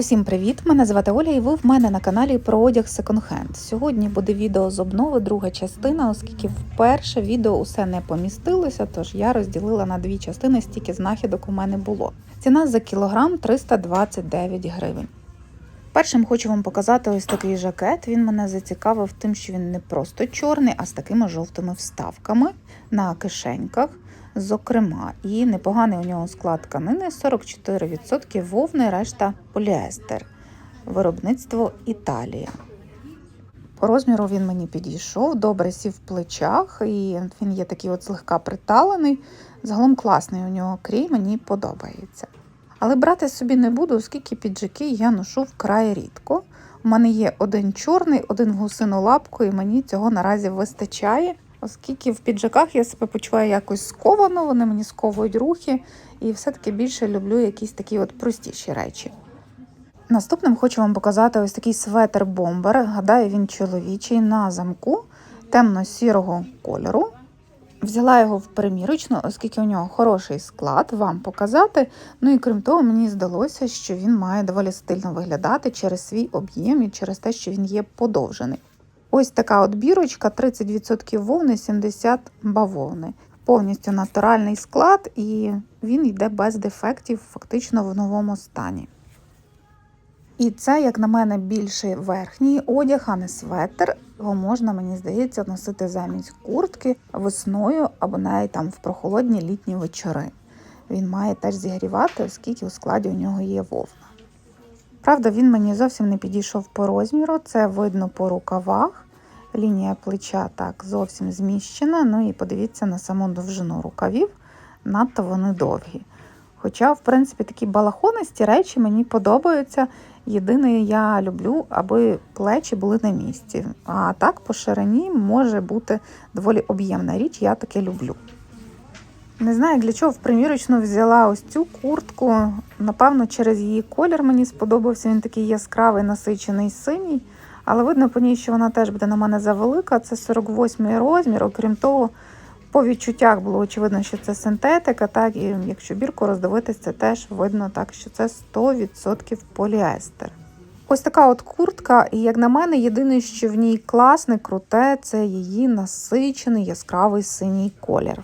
Усім привіт! Мене звати Оля, і ви в мене на каналі про одяг секонд-хенд. Сьогодні буде відео з обнови, друга частина, оскільки вперше відео усе не помістилося, тож я розділила на дві частини, стільки знахідок у мене було. Ціна за кілограм 329 гривень. Першим хочу вам показати ось такий жакет. Він мене зацікавив тим, що він не просто чорний, а з такими жовтими вставками на кишеньках. Зокрема, і непоганий у нього склад тканини 44% вовни, решта поліестер. Виробництво Італія. По розміру він мені підійшов, добре сів в плечах, і він є такий от злегка приталений. Загалом класний у нього крій, мені подобається. Але брати собі не буду, оскільки піджаки я ношу вкрай рідко. У мене є один чорний, один гусину лапку, і мені цього наразі вистачає, оскільки в піджаках я себе почуваю якось сковано, вони мені сковують рухи, і все-таки більше люблю якісь такі от простіші речі. Наступним хочу вам показати ось такий светр бомбер. Гадаю, він чоловічий на замку темно-сірого кольору. Взяла його в примірочну, оскільки у нього хороший склад, вам показати. Ну і крім того, мені здалося, що він має доволі стильно виглядати через свій об'єм і через те, що він є подовжений. Ось така от бірочка: 30% вовни, 70% бавовни. Повністю натуральний склад, і він йде без дефектів, фактично в новому стані. І це, як на мене, більший верхній одяг, а не светр. Його можна, мені здається, носити замість куртки весною або навіть там в прохолодні літні вечори. Він має теж зігрівати, оскільки у складі у нього є вовна. Правда, він мені зовсім не підійшов по розміру, це видно по рукавах. Лінія плеча так зовсім зміщена. Ну і подивіться на саму довжину рукавів, надто вони довгі. Хоча, в принципі, такі балахонисті речі мені подобаються. Єдине, я люблю, аби плечі були на місці. А так по ширині може бути доволі об'ємна річ, я таке люблю. Не знаю, для чого в примірочну взяла ось цю куртку. Напевно, через її колір мені сподобався. Він такий яскравий, насичений синій. Але видно по ній, що вона теж буде на мене завелика. Це 48 розмір. Окрім того, по відчуттях було очевидно, що це синтетика, так і якщо бірку роздивитись, це теж видно так, що це 100% поліестер. Ось така от куртка, і як на мене, єдине, що в ній класне, круте, це її насичений яскравий синій колір.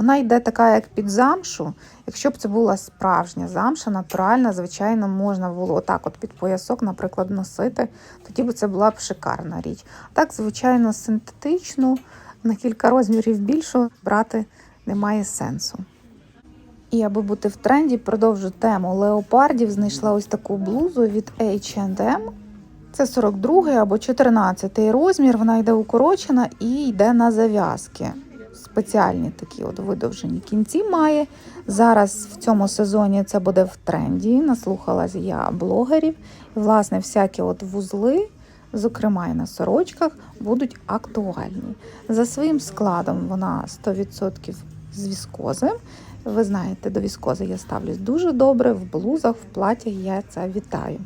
Вона йде така, як під замшу. Якщо б це була справжня замша, натуральна, звичайно, можна було отак, от під поясок, наприклад, носити. Тоді б це була б шикарна річ. Так, звичайно, синтетичну на кілька розмірів більшу брати немає сенсу. І аби бути в тренді, продовжу тему леопардів. Знайшла ось таку блузу від H&M. Це 42 або 14 розмір. Вона йде укорочена і йде на зав'язки. Спеціальні такі от видовжені кінці має. Зараз в цьому сезоні це буде в тренді. Наслухалась я блогерів. І, власне, всякі от вузли зокрема і на сорочках, будуть актуальні. За своїм складом вона 100% з віскози. Ви знаєте, до віскози я ставлюсь дуже добре, в блузах, в платях я це вітаю.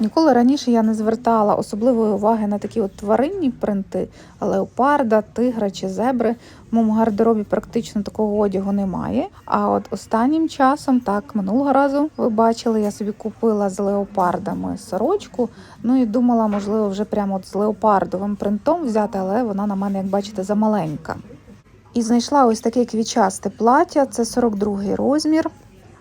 Ніколи раніше я не звертала особливої уваги на такі от тваринні принти, леопарда, тигра чи зебри. В моєму гардеробі практично такого одягу немає. А от останнім часом, так, минулого разу ви бачили, я собі купила з леопардами сорочку. Ну і думала, можливо, вже прямо от з леопардовим принтом взяти, але вона на мене, як бачите, замаленька. І знайшла ось таке квічасте плаття, це 42 розмір.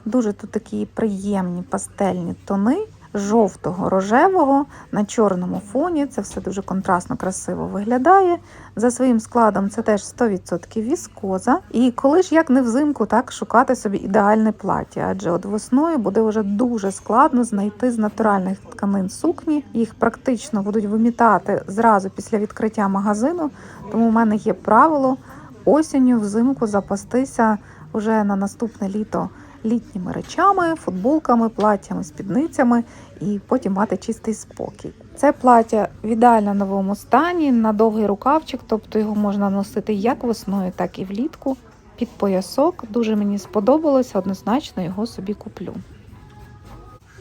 Дуже тут такі приємні пастельні тони жовтого рожевого на чорному фоні. Це все дуже контрастно, красиво виглядає. За своїм складом це теж 100% віскоза. І коли ж як не взимку, так шукати собі ідеальне плаття, адже от весною буде вже дуже складно знайти з натуральних тканин сукні. Їх практично будуть вимітати зразу після відкриття магазину. Тому в мене є правило осінню взимку запастися вже на наступне літо літніми речами, футболками, платтями, спідницями і потім мати чистий спокій. Це плаття в ідеально новому стані, на довгий рукавчик, тобто його можна носити як весною, так і влітку. Під поясок дуже мені сподобалося, однозначно його собі куплю.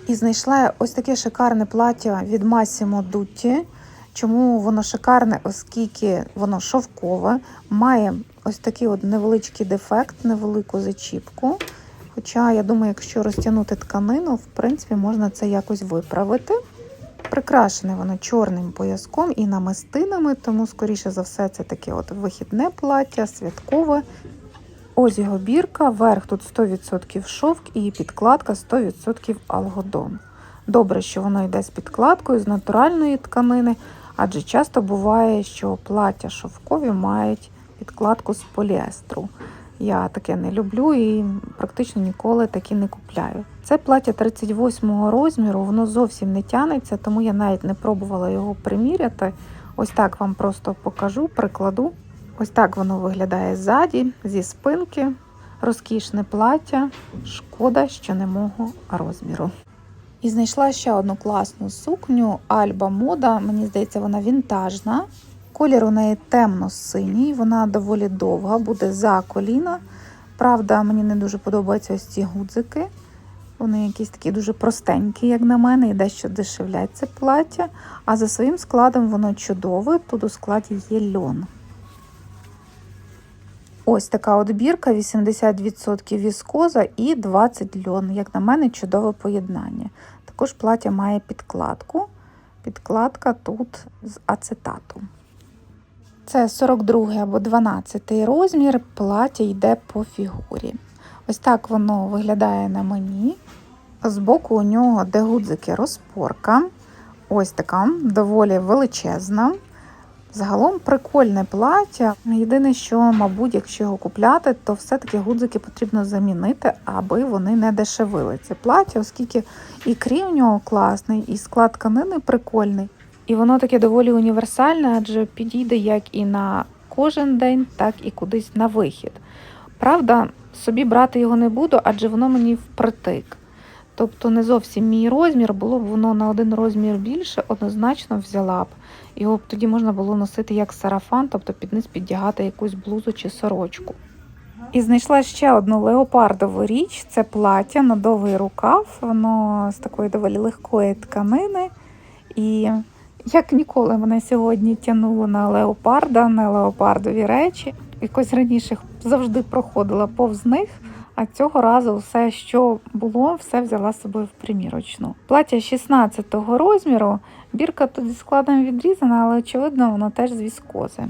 І знайшла я ось таке шикарне плаття від Massimo Dutti. Чому воно шикарне, оскільки воно шовкове, має ось такий от невеличкий дефект, невелику зачіпку. Хоча, я думаю, якщо розтягнути тканину, в принципі, можна це якось виправити. Прикрашене воно чорним пояском і намистинами, тому, скоріше за все, це таке от вихідне плаття, святкове. Ось його бірка, верх тут 100% шовк і підкладка 100% алгодон. Добре, що воно йде з підкладкою з натуральної тканини, адже часто буває, що плаття шовкові мають підкладку з поліестру. Я таке не люблю і практично ніколи такі не купляю. Це плаття 38 розміру, воно зовсім не тянеться, тому я навіть не пробувала його приміряти. Ось так вам просто покажу, прикладу. Ось так воно виглядає ззаді, зі спинки. Розкішне плаття. Шкода, що не мого розміру. І знайшла ще одну класну сукню Альба Мода. Мені здається, вона вінтажна. Колір у неї темно-синій, вона доволі довга, буде за коліна. Правда, мені не дуже подобаються ось ці гудзики. Вони якісь такі дуже простенькі, як на мене, і дещо дешевлять це плаття. А за своїм складом воно чудове. Тут у складі є льон. Ось така от бірка, 80% віскоза і 20 льон. Як на мене, чудове поєднання. Також плаття має підкладку. Підкладка тут з ацетату. Це 42 або 12 розмір, плаття йде по фігурі. Ось так воно виглядає на мені. Збоку у нього, де гудзики, розпорка. Ось така, доволі величезна. Загалом прикольне плаття. Єдине, що, мабуть, якщо його купляти, то все-таки гудзики потрібно замінити, аби вони не дешевили. Це плаття, оскільки і крій у нього класний, і склад тканини прикольний. І воно таке доволі універсальне, адже підійде як і на кожен день, так і кудись на вихід. Правда, собі брати його не буду, адже воно мені впритик. Тобто не зовсім мій розмір, було б воно на один розмір більше, однозначно взяла б. Його б тоді можна було носити як сарафан, тобто під низ піддягати якусь блузу чи сорочку. І знайшла ще одну леопардову річ це плаття на довгий рукав, воно з такої доволі легкої тканини. І як ніколи мене сьогодні тянуло на леопарда, на леопардові речі. Якось раніше завжди проходила повз них, а цього разу все, що було, все взяла з собою в примірочну. Плаття 16-го розміру, бірка зі складом відрізана, але очевидно, воно теж з віскози.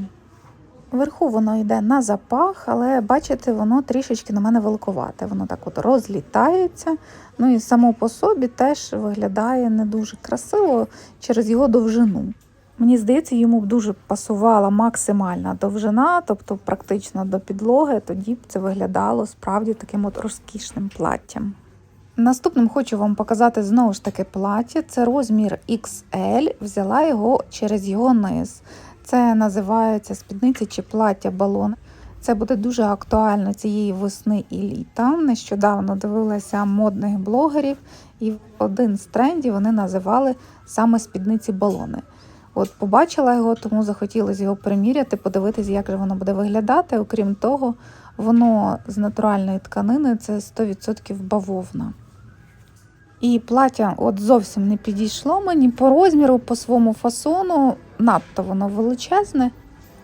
Вверху воно йде на запах, але бачите, воно трішечки на мене великовате. Воно так от розлітається. Ну і само по собі теж виглядає не дуже красиво через його довжину. Мені здається, йому б дуже пасувала максимальна довжина, тобто практично до підлоги, тоді б це виглядало справді таким от розкішним платтям. Наступним хочу вам показати знову ж таки плаття. Це розмір XL, взяла його через його низ. Це називається спідниця чи плаття балон. Це буде дуже актуально цієї весни і літа. Нещодавно дивилася модних блогерів, і один з трендів вони називали саме спідниці балони. От побачила його, тому захотілося його приміряти, подивитися, як же воно буде виглядати. Окрім того, воно з натуральної тканини це 100% бавовна. І плаття от зовсім не підійшло мені по розміру, по своєму фасону, надто воно величезне.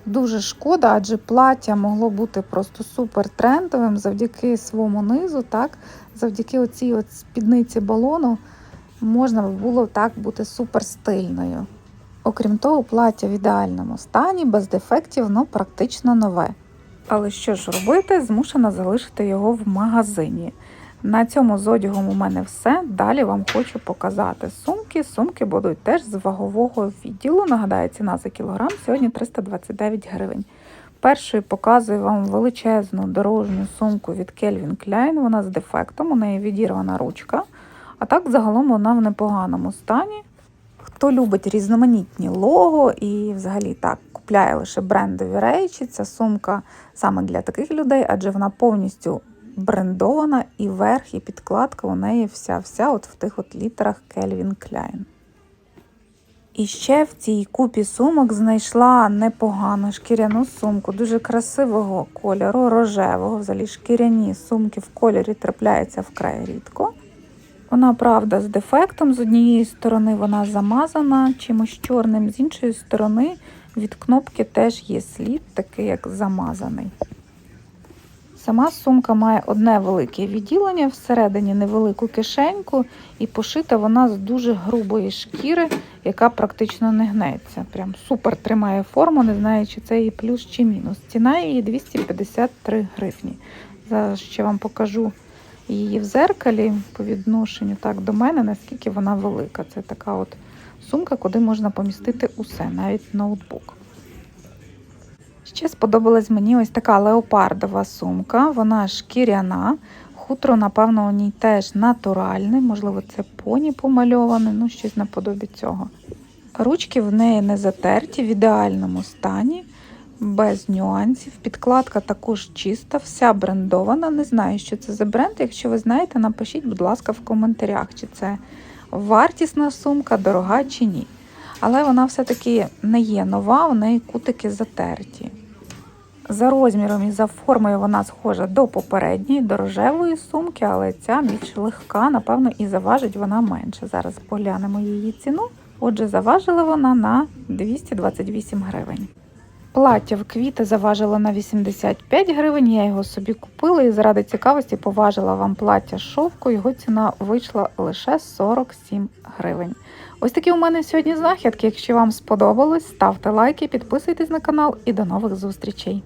Дуже шкода, адже плаття могло бути просто супер трендовим завдяки своєму низу, так, завдяки оцій от спідниці балону можна було так бути супер стильною. Окрім того, плаття в ідеальному стані, без дефектів, воно практично нове. Але що ж робити, змушена залишити його в магазині. На цьому з одягом у мене все. Далі вам хочу показати сумки. Сумки будуть теж з вагового відділу. Нагадаю, ціна за кілограм сьогодні 329 гривень. Першою показую вам величезну дорожню сумку від Calvin Klein. Вона з дефектом, у неї відірвана ручка. А так, загалом, вона в непоганому стані. Хто любить різноманітні лого і взагалі так купляє лише брендові речі, ця сумка саме для таких людей, адже вона повністю брендована і верх, і підкладка у неї вся-вся от в тих от літерах Calvin Klein. І ще в цій купі сумок знайшла непогану шкіряну сумку, дуже красивого кольору, рожевого. Взагалі шкіряні сумки в кольорі трапляються вкрай рідко. Вона, правда, з дефектом. З однієї сторони вона замазана чимось чорним, з іншої сторони від кнопки теж є слід, такий як замазаний. Сама сумка має одне велике відділення, всередині невелику кишеньку, і пошита вона з дуже грубої шкіри, яка практично не гнеться. Прям супер тримає форму, не знаю, чи це її плюс чи мінус. Ціна її 253 гривні. Зараз ще вам покажу її в зеркалі по відношенню так до мене, наскільки вона велика. Це така от сумка, куди можна помістити усе, навіть ноутбук. Ще сподобалась мені ось така леопардова сумка. Вона шкіряна. Хутро, напевно, у ній теж натуральне, можливо, це поні помальоване, ну щось наподобі цього. Ручки в неї не затерті, в ідеальному стані, без нюансів. Підкладка також чиста, вся брендована. Не знаю, що це за бренд. Якщо ви знаєте, напишіть, будь ласка, в коментарях, чи це вартісна сумка, дорога чи ні. Але вона все-таки не є нова, у неї кутики затерті. За розміром і за формою вона схожа до попередньої, до рожевої сумки, але ця більш легка, напевно, і заважить вона менше. Зараз поглянемо її ціну. Отже, заважила вона на 228 гривень. Плаття в квіти заважило на 85 гривень. Я його собі купила і заради цікавості поважила вам плаття шовку. Його ціна вийшла лише 47 гривень. Ось такі у мене сьогодні знахідки. Якщо вам сподобалось, ставте лайки, підписуйтесь на канал і до нових зустрічей.